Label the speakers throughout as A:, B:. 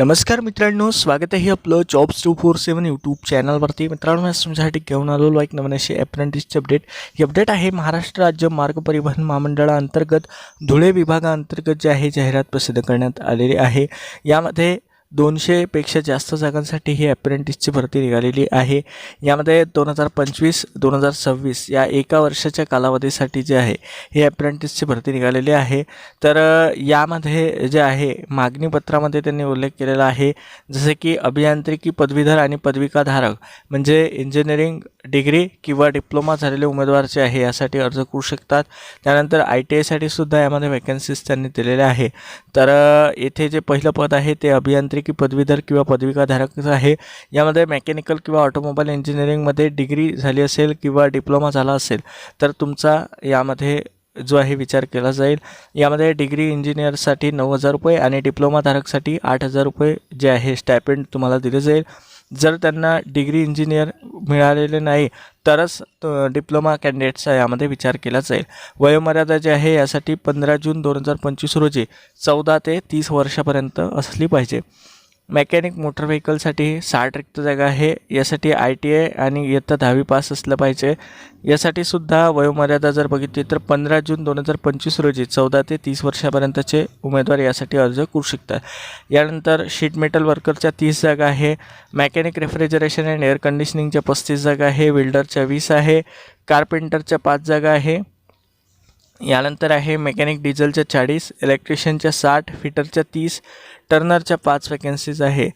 A: नमस्कार मित्रांनो स्वागत आहे आपलं jobs two four seven YouTube चॅनलवरती मित्रांनो आज तुमच्यासाठी घेऊन आलेलो एक नवीन अशी अप्रेंटिसची अपडेट ही अपडेट आहे महाराष्ट्र राज्य मार्ग परिवहन महामंडळाअंतर्गत धुळे विभागाअंतर्गत जे आहे जाहिरात प्रसिद्ध करण्यात आलेली आहे. यामध्ये दोनशेपेक्षा जास्त जागांसाठी ही अप्रेंटिसची भरती निघालेली आहे. यामध्ये दोन हजार पंचवीस दोन हजार सव्वीस या एका वर्षाच्या कालावधीसाठी जे आहे ही अप्रेंटिसची भरती निघालेली आहे. तर यामध्ये जे आहे मागणीपत्रामध्ये त्यांनी उल्लेख केलेला आहे जसे की अभियांत्रिकी पदवीधर आणि पदविकाधारक म्हणजे इंजिनिअरिंग डिग्री किंवा डिप्लोमा झालेले उमेदवार जे आहे यासाठी अर्ज करू शकतात. त्यानंतर आय टी आयसाठी सुद्धा यामध्ये वॅकन्सीज त्यांनी दिलेल्या आहे. तर येथे जे पहिलं पद आहे ते अभियांत्रिकी की पदवीधर किंवा पदविकाधारक आहे. यामध्ये मेकॅनिकल किंवा ऑटोमोबाईल इंजिनिअरिंगमध्ये डिग्री झाली असेल किंवा डिप्लोमा झाला असेल तर तुमचा यामध्ये जो आहे विचार केला जाईल. यामध्ये डिग्री इंजिनियरसाठी नऊ हजार रुपये आणि डिप्लोमाधारकसाठी आठ हजार रुपये जे आहे स्टायपेंड तुम्हाला दिले जाईल. जर त्यांना डिग्री इंजिनियर मिळालेले नाही तरच डिप्लोमा कॅन्डिडेट्सचा यामध्ये विचार केला जाईल. वयोमर्यादा जी आहे यासाठी पंधरा जून दोन हजार पंचवीस रोजी चौदा ते तीस वर्षापर्यंत असली पाहिजे. मेकॅनिक मोटर व्हेकलसाठी साठ रिक्त जागा आहे. यासाठी आय टी आय आणि इयत्ता दहावी पास असलं पाहिजे. यासाठी सुद्धा वयोमर्यादा जर बघितली तर पंधरा जून दोन हजार पंचवीस रोजी चौदा ते तीस वर्षापर्यंतचे उमेदवार यासाठी अर्ज करू शकतात. यानंतर शीट मेटल वर्करच्या तीस जागा आहे. मॅकॅनिक रेफ्रिजरेशन अँड एअर कंडिशनिंगच्या पस्तीस जागा आहे. वेल्डरच्या वीस आहे. कार्पेंटरच्या पाच जागा आहे. यानंतर आहे मेकॅनिक डिझेलच्या चाळीस इलेक्ट्रिशियनच्या साठ फिटरच्या तीस टर्नरच्या पाच वॅकन्सीज आहे.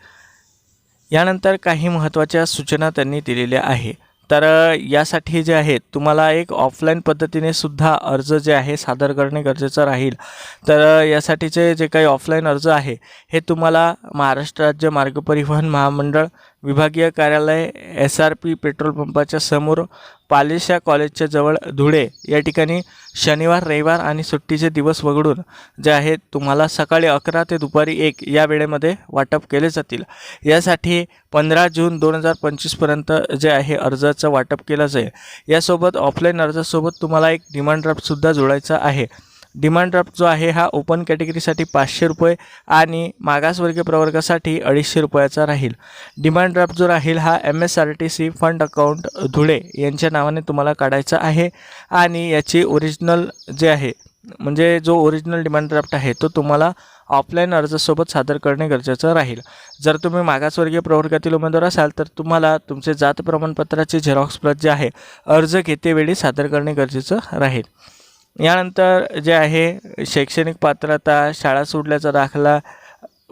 A: यानंतर काही महत्त्वाच्या सूचना त्यांनी दिलेल्या आहे. तर यासाठी जे आहे तुम्हाला एक ऑफलाईन पद्धतीने सुद्धा अर्ज जे आहे सादर करणे गरजेचं राहील. तर यासाठीचे जे काही ऑफलाईन अर्ज आहे हे तुम्हाला महाराष्ट्र राज्य मार्ग परिवहन महामंडळ विभागीय कार्यालय एस आर पी पेट्रोल पंपाच्या समोर पालेशा कॉलेजच्या जवळ धुळे. या ठिकाणी शनिवार रविवार आणि सुट्टीचे दिवस वगळून जे आहेत तुम्हाला सकाळी अकरा ते दुपारी एक या वेळेमध्ये वाटप केले जातील. यासाठी पंधरा जून दोन हजार पंचवीसपर्यंत जे आहे अर्जाचं वाटप केलं जाईल. यासोबत ऑफलाईन अर्जासोबत तुम्हाला एक डिमांड ड्राफ्टसुद्धा जोडायचा आहे. डिमांड ड्राफ्ट जो आहे हा ओपन कॅटेगरीसाठी पाचशे रुपये आणि मागासवर्गीय प्रवर्गासाठी अडीचशे रुपयाचा राहील. डिमांड ड्राफ्ट जो राहील हा M S R T C fund account Dhule यांच्या नावाने तुम्हाला काढायचा आहे आणि याची ओरिजिनल जे आहे म्हणजे जो ओरिजिनल डिमांड ड्राफ्ट आहे तो तुम्हाला ऑफलाईन अर्जासोबत सादर करणे गरजेचं राहील. जर तुम्ही मागासवर्गीय प्रवर्गातील उमेदवार असाल तर तुम्हाला तुमचे जात प्रमाणपत्राचे झेरॉक्स प्रत जे आहे अर्ज घेतेवेळी सादर करणे गरजेचं राहील. यानंतर जे आहे शैक्षणिक पात्रता शाळा सोडल्याचा दाखला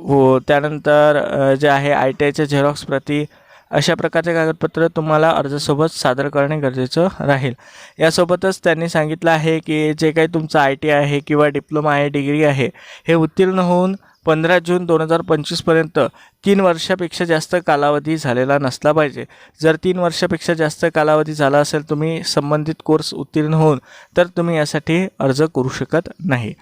A: व त्यानंतर जे आहे आय टी आयच्या झेरॉक्स प्रती अशा प्रकारचे कागदपत्र तुम्हाला अर्जासोबत सादर करणे गरजेचं राहील. यासोबतच त्यांनी सांगितलं आहे की जे काही तुमचं आय टी आहे किंवा डिप्लोमा आहे डिग्री आहे हे उत्तीर्ण होऊन पंधरा जून दोन हजार पंचवीसपर्यंत तीन वर्षापेक्षा जास्त कालावधी झालेला नसला पाहिजे. जर तीन वर्षापेक्षा जास्त कालावधी झाला असेल तुम्ही संबंधित कोर्स उत्तीर्ण होऊन तर तुम्ही यासाठी अर्ज करू शकत नाही.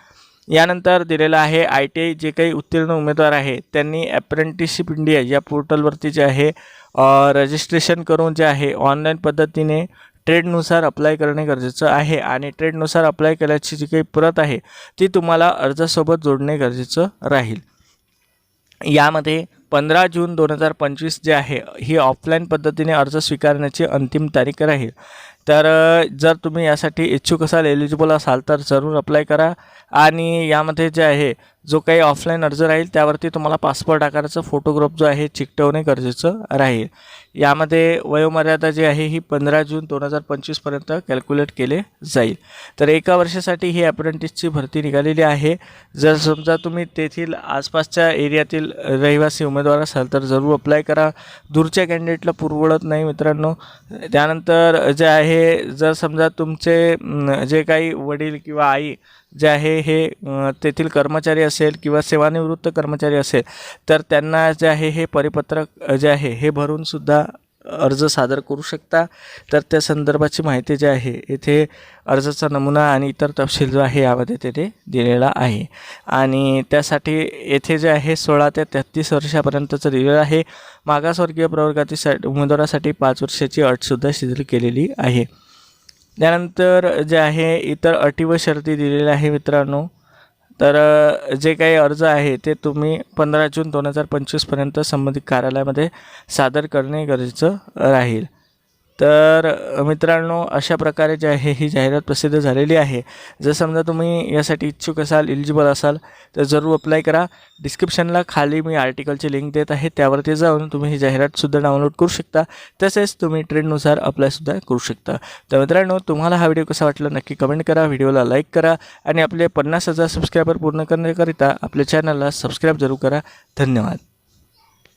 A: यानंतर दिलेलं आहे आय टी आय जे काही उत्तीर्ण उमेदवार आहे त्यांनी अप्रेंटिसशिप इंडिया या पोर्टलवरती जे आहे रजिस्ट्रेशन करून जे आहे ऑनलाईन पद्धतीने ट्रेडनुसार अप्लाय करणे गरजेचं आहे आणि ट्रेडनुसार अप्लाय केल्याची जी काही प्रत आहे ती तुम्हाला अर्जासोबत जोडणे गरजेचं राहील. यामध्ये पंधरा जून दोन हजार पंचवीस जे आहे ही ऑफलाईन पद्धतीने अर्ज स्वीकारण्याची अंतिम तारीख राहील. तर जर तुम्ही यासाठी इच्छुक असाल एलिजिबल असाल तर जरूर अप्लाय करा. आणि यामध्ये जे आहे जो काही ऑफलाईन अर्ज राहील त्यावरती तुम्हाला पासपोर्ट आकाराचा फोटोग्राफ जो आहे चिकटवणे गरजेचं राहील. यामध्ये वयोमर्यादा जी आहे ही पंधरा जून दोन हजार पंचवीसपर्यंत कॅल्क्युलेट केले जाईल. तर एका वर्षासाठी ही अप्रेंटिसची भरती निघालेली आहे. जर समजा तुम्ही तेथील आसपासच्या एरियातील रहिवासी उमेदवार असाल तर जरूर अप्लाय करा. दूरच्या कॅन्डिडेटला पुरवडत नाही मित्रांनो. त्यानंतर जे आहे जर समजा तुमचे जे काही वडील किंवा आई जे आहे हे तेथील कर्मचारी असेल किंवा सेवानिवृत्त कर्मचारी असेल तर त्यांना जे आहे हे परिपत्रक जे आहे हे भरून सुद्धा अर्ज सादर करू शकता. तर त्या संदर्भाची माहिती जी आहे येथे अर्जाचा नमुना आणि इतर तपशील जो आहे यामध्ये तेथे दिलेला आहे. आणि त्यासाठी येथे जे आहे सोळा ते तेहतीस वर्षापर्यंतचं दिलेलं आहे. मागासवर्गीय प्रवर्गातील सा उमेदवारासाठी पाच वर्षाची अटसुद्धा शिथिल केलेली आहे. त्यानंतर जे आहे इतर अटी व शर्ती दिलेल्या आहे मित्रांनो. तर जे काही अर्ज आहे ते तुम्ही पंधरा जून दोन हजार पंचवीसपर्यंत संबंधित कार्यालयामध्ये सादर करणे गरजेचं राहील. तर मित्रांनो अशा प्रकारे जे आहे ही जाहिरात प्रसिद्ध झालेली आहे. जर समजा तुम्ही यासाठी इच्छुक असाल इलिजिबल असाल तर जरूर अप्लाय करा. डिस्क्रिप्शनला खाली मी आर्टिकलची लिंक देत आहे. त्यावरती जाऊन तुम्ही ही जाहिरातसुद्धा डाउनलोड करू शकता. तसेच तुम्ही ट्रेंडनुसार अप्लायसुद्धा करू शकता. तर मित्रांनो तुम्हाला हा व्हिडिओ कसा वाटला नक्की कमेंट करा. व्हिडिओला लाईक करा. आणि आपले पन्नास हजार सबस्क्रायबर पूर्ण करण्याकरिता आपल्या चॅनलला सबस्क्राईब जरूर करा. धन्यवाद.